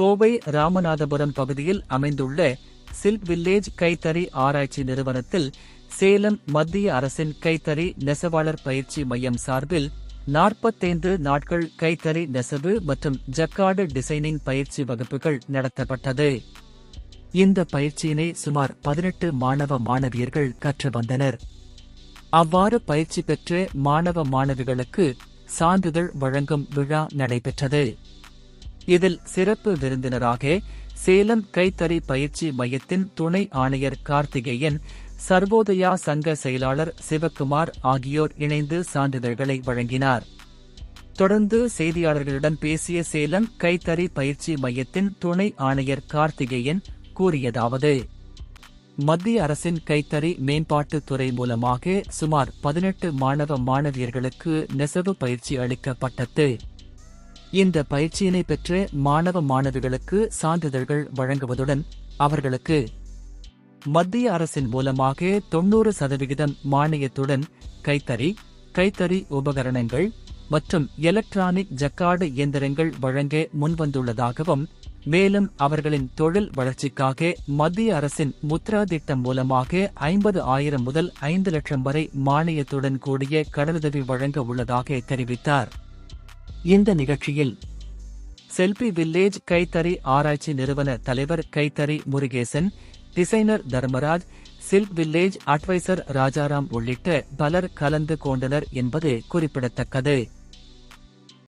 கோவை ராமநாதபுரம் பகுதியில் அமைந்துள்ள silk village கைத்தறி ஆராய்ச்சி நிறுவனத்தில் சேலம் மத்திய அரசின் கைத்தறி நெசவாளர் பயிற்சி மையம் சார்பில் நாற்பத்தைந்து நாட்கள் கைத்தறி நெசவு மற்றும் ஜக்காடு டிசைனிங் பயிற்சி வகுப்புகள் நடத்தப்பட்டது. இந்த பயிற்சியினை சுமார் பதினெட்டு மாணவ மாணவியர்கள் கற்று வந்தனர். அவ்வாறு பயிற்சி பெற்ற மாணவ மாணவிகளுக்கு சான்றிதழ் வழங்கும் விழா நடைபெற்றது. இதில் சிறப்பு விருந்தினராக சேலம் கைத்தறி பயிற்சி மையத்தின் துணை ஆணையர் கார்த்திகேயன் சர்வோதயா சங்க செயலாளர் சிவக்குமார் ஆகியோர் இணைந்து சான்றிதழ்களை வழங்கினார். தொடர்ந்து செய்தியாளர்களிடம் பேசிய சேலம் கைத்தறி பயிற்சி மையத்தின் துணை ஆணையர் கார்த்திகேயன் கூறியதாவது மத்திய அரசின் கைத்தறி மேம்பாட்டுத் துறை மூலமாக சுமார் பதினெட்டு மாணவ மாணவியர்களுக்கு நெசவு பயிற்சி அளிக்கப்பட்டது. இந்த பயிற்சியினை பெற்ற மாணவ மாணவிகளுக்கு சான்றிதழ்கள் வழங்குவதுடன் அவர்களுக்கு மத்திய அரசின் மூலமாக தொன்னூறு சதவிகிதம் மானியத்துடன் கைத்தறி கைத்தறி உபகரணங்கள் மற்றும் எலக்ட்ரானிக் ஜக்காடு இயந்திரங்கள் வழங்க முன்வந்துள்ளதாகவும் மேலும் அவர்களின் தொழில் வளர்ச்சிக்காக மத்திய அரசின் முத்ரா திட்டம் மூலமாக ஐம்பது ஆயிரம் முதல் ஐந்து லட்சம் வரை மானியத்துடன் கூடிய கடனுதவி வழங்க உள்ளதாக தெரிவித்தார். இந்த நிகழ்ச்சியில் செல்பி வில்லேஜ் கைத்தறி ஆராய்ச்சி நிறுவன தலைவர் கைத்தறி Murugesan designer Dharmaraj silk village advisor Rajaram உள்ளிட்ட பலர் கலந்து கொண்டனர் என்பது குறிப்பிடத்தக்கது.